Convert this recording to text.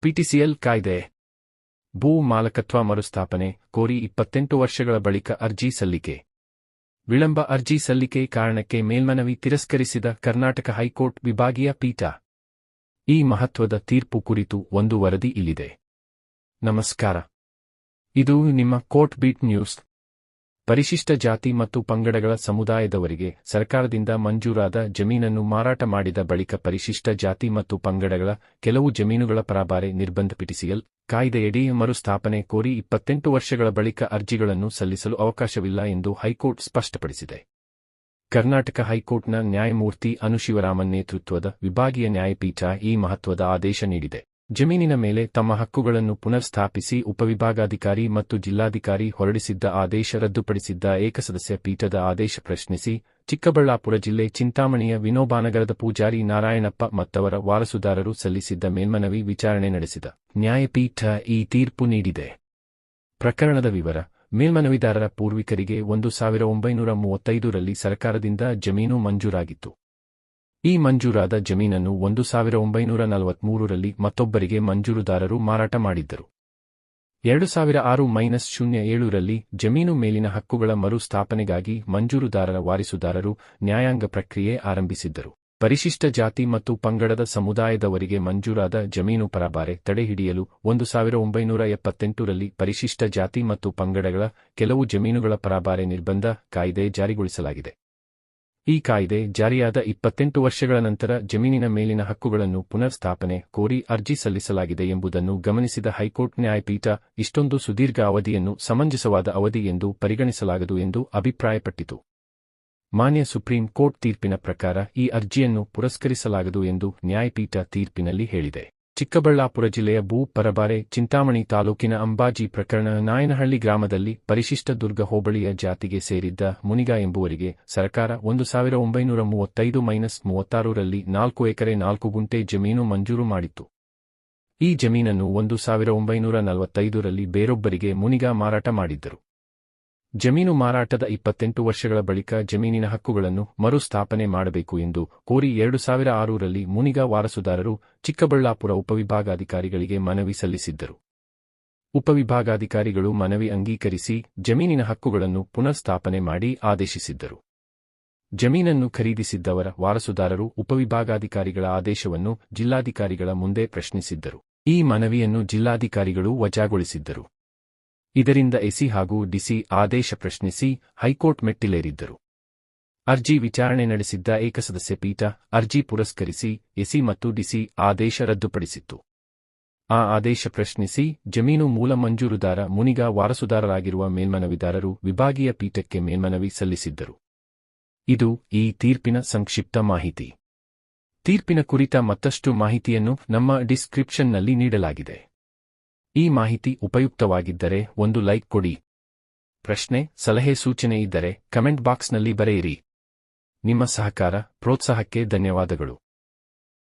PTCL ಕಾಯ್ದೆ. ಭೂ ಮಾಲಕತ್ವ ಮರುಸ್ಥಾಪನೆ, ಕೋರಿ ಇಪ್ಪತ್ತೆಂಟು ವರ್ಷಗಳ ಬಳಿಕ ಅರ್ಜಿ ಸಲ್ಲಿಕೆ. ವಿಳಂಬ ಅರ್ಜಿ ಸಲ್ಲಿಕೆ ಕಾರಣಕ್ಕೆ ಮೇಲ್ಮನವಿ ತಿರಸ್ಕರಿಸಿದ ಕರ್ನಾಟಕ ಹೈಕೋರ್ಟ್ ವಿಭಾಗೀಯ ಪೀಠ. ಈ ಮಹತ್ವದ ತೀರ್ಪು ಕುರಿತು ಒಂದು ವರದಿ ಇಲ್ಲಿದೆ. ನಮಸ್ಕಾರ. ಇದು ನಿಮ್ಮ ಕೋರ್ಟ್ ಬೀಟ್ ನ್ಯೂಸ್. ಪರಿಶಿಷ್ಟ ಜಾತಿ ಮತ್ತು ಪಂಗಡಗಳ ಸಮುದಾಯದವರಿಗೆ ಸರ್ಕಾರದಿಂದ ಮಂಜೂರಾದ ಜಮೀನನ್ನು ಮಾರಾಟ ಮಾಡಿದ ಬಳಿಕ ಪರಿಶಿಷ್ಟ ಜಾತಿ ಮತ್ತು ಪಂಗಡಗಳ ಕೆಲವು ಜಮೀನುಗಳ ಪರಾಬಾರೆ ನಿರ್ಬಂಧ ಪಿಟಿಸಿಎಲ್ ಕಾಯ್ದೆಯಡಿ ಮರುಸ್ಥಾಪನೆ ಕೋರಿ ಇಪ್ಪತ್ತೆಂಟು ವರ್ಷಗಳ ಬಳಿಕ ಅರ್ಜಿಗಳನ್ನು ಸಲ್ಲಿಸಲು ಅವಕಾಶವಿಲ್ಲ ಎಂದು ಹೈಕೋರ್ಟ್ ಸ್ಪಷ್ಟಪಡಿಸಿದೆ. ಕರ್ನಾಟಕ ಹೈಕೋರ್ಟ್ನ ನ್ಯಾಯಮೂರ್ತಿ ಅನುಶಿವರಾಮನ್ ನೇತೃತ್ವದ ವಿಭಾಗೀಯ ನ್ಯಾಯಪೀಠ ಈ ಮಹತ್ವದ ಆದೇಶ ನೀಡಿದೆ. ಜಮೀನಿನ ಮೇಲೆ ತಮ್ಮ ಹಕ್ಕುಗಳನ್ನು ಪುನರ್ಸ್ಥಾಪಿಸಿ ಉಪವಿಭಾಗಾಧಿಕಾರಿ ಮತ್ತು ಜಿಲ್ಲಾಧಿಕಾರಿ ಹೊರಡಿಸಿದ್ದ ಆದೇಶ ರದ್ದುಪಡಿಸಿದ್ದ ಏಕಸದಸ್ಯ ಪೀಠದ ಆದೇಶ ಪ್ರಶ್ನಿಸಿ, ಚಿಕ್ಕಬಳ್ಳಾಪುರ ಜಿಲ್ಲೆ ಚಿಂತಾಮಣಿಯ ವಿನೋಬಾನಗರದ ಪೂಜಾರಿ ನಾರಾಯಣಪ್ಪ ಮತ್ತವರ ವಾರಸುದಾರರು ಸಲ್ಲಿಸಿದ್ದ ಮೇಲ್ಮನವಿ ವಿಚಾರಣೆ ನಡೆಸಿದ. ನ್ಯಾಯಪೀಠ ಈ ತೀರ್ಪು ನೀಡಿದೆ. ಪ್ರಕರಣದ ವಿವರ, ಮೇಲ್ಮನವಿದಾರರ ಪೂರ್ವಿಕರಿಗೆ ಒಂದು ಸಾವಿರ ಒಂಬೈನೂರ ಮೂವತ್ತೈದರಲ್ಲಿ ಸರ್ಕಾರದಿಂದ ಜಮೀನು ಮಂಜೂರಾಗಿತ್ತು. ಈ ಮಂಜೂರಾದ ಜಮೀನನ್ನು ಒಂದು ಸಾವಿರ ಒಂಬೈನೂರ ನಲವತ್ಮೂರರಲ್ಲಿ ಮತ್ತೊಬ್ಬರಿಗೆ ಮಂಜೂರುದಾರರು ಮಾರಾಟ ಮಾಡಿದ್ದರು. ಎರಡು ಸಾವಿರ ಆರು ಮೈನಸ್ ಶೂನ್ಯ ಏಳರಲ್ಲಿ ಜಮೀನು ಮೇಲಿನ ಹಕ್ಕುಗಳ ಮರು ಸ್ಥಾಪನೆಗಾಗಿ ಮಂಜೂರುದಾರರ ವಾರಿಸುದಾರರು ನ್ಯಾಯಾಂಗ ಪ್ರಕ್ರಿಯೆ ಆರಂಭಿಸಿದ್ದರು. ಪರಿಶಿಷ್ಟ ಜಾತಿ ಮತ್ತು ಪಂಗಡದ ಸಮುದಾಯದವರಿಗೆ ಮಂಜೂರಾದ ಜಮೀನು ಪರಬಾರೆ ತಡೆಹಿಡಿಯಲು ಒಂದು ಸಾವಿರ ಒಂಬೈನೂರ ಎಪ್ಪತ್ತೆಂಟರಲ್ಲಿ ಪರಿಶಿಷ್ಟ ಜಾತಿ ಮತ್ತು ಪಂಗಡಗಳ ಕೆಲವು ಜಮೀನುಗಳ ಪರಬಾರೆ ನಿರ್ಬಂಧ ಕಾಯ್ದೆ ಜಾರಿಗೊಳಿಸಲಾಗಿದೆ. ಈ ಕಾಯ್ದೆ ಜಾರಿಯಾದ ಇಪ್ಪತ್ತೆಂಟು ವರ್ಷಗಳ ನಂತರ ಜಮೀನಿನ ಮೇಲಿನ ಹಕ್ಕುಗಳನ್ನು ಪುನರ್ಸ್ಥಾಪನೆ ಕೋರಿ ಅರ್ಜಿ ಸಲ್ಲಿಸಲಾಗಿದೆ ಎಂಬುದನ್ನು ಗಮನಿಸಿದ ಹೈಕೋರ್ಟ್ ನ್ಯಾಯಪೀಠ ಇಷ್ಟೊಂದು ಸುದೀರ್ಘ ಅವಧಿಯನ್ನು ಸಮಂಜಸವಾದ ಅವಧಿ ಎಂದು ಪರಿಗಣಿಸಲಾಗದು ಎಂದು ಅಭಿಪ್ರಾಯಪಟ್ಟಿತು. ಮಾನ್ಯ ಸುಪ್ರೀಂ ಕೋರ್ಟ್ ತೀರ್ಪಿನ ಪ್ರಕಾರ ಈ ಅರ್ಜಿಯನ್ನು ಪುರಸ್ಕರಿಸಲಾಗದು ಎಂದು ನ್ಯಾಯಪೀಠ ತೀರ್ಪಿನಲ್ಲಿ ಹೇಳಿದೆ. ಚಿಕ್ಕಬಳ್ಳಾಪುರ ಜಿಲ್ಲೆಯ ಭೂ ಪರಬಾರೆ ಚಿಂತಾಮಣಿ ತಾಲೂಕಿನ ಅಂಬಾಜಿ ಪ್ರಕರಣ ನಾಯನಹಳ್ಳಿ ಗ್ರಾಮದಲ್ಲಿ ಪರಿಶಿಷ್ಟ ದುರ್ಗ ಹೋಬಳಿಯ ಜಾತಿಗೆ ಸೇರಿದ್ದ ಮುನಿಗ ಎಂಬುವರಿಗೆ ಸರ್ಕಾರ ಒಂದು ಸಾವಿರ ಒಂಬೈನೂರ ಮೂವತ್ತೈದು ಮೈನಸ್ ಮೂವತ್ತಾರರಲ್ಲಿ ನಾಲ್ಕು ಎಕರೆ ನಾಲ್ಕು ಗುಂಟೆ ಜಮೀನು ಮಂಜೂರು ಮಾಡಿತ್ತು. ಈ ಜಮೀನನ್ನು ಒಂದು ಸಾವಿರ ಒಂಬೈನೂರ ನಲವತ್ತೈದರಲ್ಲಿ ಬೇರೊಬ್ಬರಿಗೆ ಮುನಿಗ ಮಾರಾಟ ಮಾಡಿದ್ದರು. ಜಮೀನು ಮಾರಾಟದ ಇಪ್ಪತ್ತೆಂಟು ವರ್ಷಗಳ ಬಳಿಕ ಜಮೀನಿನ ಹಕ್ಕುಗಳನ್ನು ಮರುಸ್ಥಾಪನೆ ಮಾಡಬೇಕು ಎಂದು ಕೋರಿ ಎರಡು ಸಾವಿರ ಆರರಲ್ಲಿ ಮುನಿಗ ವಾರಸುದಾರರು ಚಿಕ್ಕಬಳ್ಳಾಪುರ ಉಪವಿಭಾಗಾಧಿಕಾರಿಗಳಿಗೆ ಮನವಿ ಸಲ್ಲಿಸಿದ್ದರು. ಉಪವಿಭಾಗಾಧಿಕಾರಿಗಳು ಮನವಿ ಅಂಗೀಕರಿಸಿ ಜಮೀನಿನ ಹಕ್ಕುಗಳನ್ನು ಪುನರ್ಸ್ಥಾಪನೆ ಮಾಡಿ ಆದೇಶಿಸಿದ್ದರು. ಜಮೀನನ್ನು ಖರೀದಿಸಿದ್ದವರ ವಾರಸುದಾರರು ಉಪವಿಭಾಗಾಧಿಕಾರಿಗಳ ಆದೇಶವನ್ನು ಜಿಲ್ಲಾಧಿಕಾರಿಗಳ ಮುಂದೆ ಪ್ರಶ್ನಿಸಿದ್ದರು. ಈ ಮನವಿಯನ್ನು ಜಿಲ್ಲಾಧಿಕಾರಿಗಳು ವಜಾಗೊಳಿಸಿದ್ದರು. ಇದರಿಂದ ಎಸಿ ಹಾಗೂ ಡಿಸಿ ಆದೇಶ ಪ್ರಶ್ನಿಸಿ ಹೈಕೋರ್ಟ್ ಮೆಟ್ಟಿಲೇರಿದ್ದರು. ಅರ್ಜಿ ವಿಚಾರಣೆ ನಡೆಸಿದ್ದ ಏಕಸದಸ್ಯ ಪೀಠ ಅರ್ಜಿ ಪುರಸ್ಕರಿಸಿ ಎಸಿ ಮತ್ತು ಡಿಸಿ ಆದೇಶ ರದ್ದುಪಡಿಸಿತ್ತು. ಆ ಆದೇಶ ಪ್ರಶ್ನಿಸಿ ಜಮೀನು ಮೂಲ ಮಂಜೂರುದಾರ ಮುನಿಗ ವಾರಸುದಾರರಾಗಿರುವ ಮೇಲ್ಮನವಿದಾರರು ವಿಭಾಗೀಯ ಪೀಠಕ್ಕೆ ಮೇಲ್ಮನವಿ ಸಲ್ಲಿಸಿದ್ದರು. ಇದು ಈ ತೀರ್ಪಿನ ಸಂಕ್ಷಿಪ್ತ ಮಾಹಿತಿ. ತೀರ್ಪಿನ ಕುರಿತ ಮತ್ತಷ್ಟು ಮಾಹಿತಿಯನ್ನು ನಮ್ಮ ಡಿಸ್ಕ್ರಿಪ್ಷನ್ನಲ್ಲಿ ನೀಡಲಾಗಿದೆ. ಈ ಮಾಹಿತಿ ಉಪಯುಕ್ತವಾಗಿದ್ದರೆ ಒಂದು ಲೈಕ್ ಕೊಡಿ. ಪ್ರಶ್ನೆ, ಸಲಹೆ ಸೂಚನೆ ಇದ್ದರೆ ಕಮೆಂಟ್ ಬಾಕ್ಸ್ನಲ್ಲಿ ಬರೆಯಿರಿ. ನಿಮ್ಮ ಸಹಕಾರ, ಪ್ರೋತ್ಸಾಹಕ್ಕೆ ಧನ್ಯವಾದಗಳು.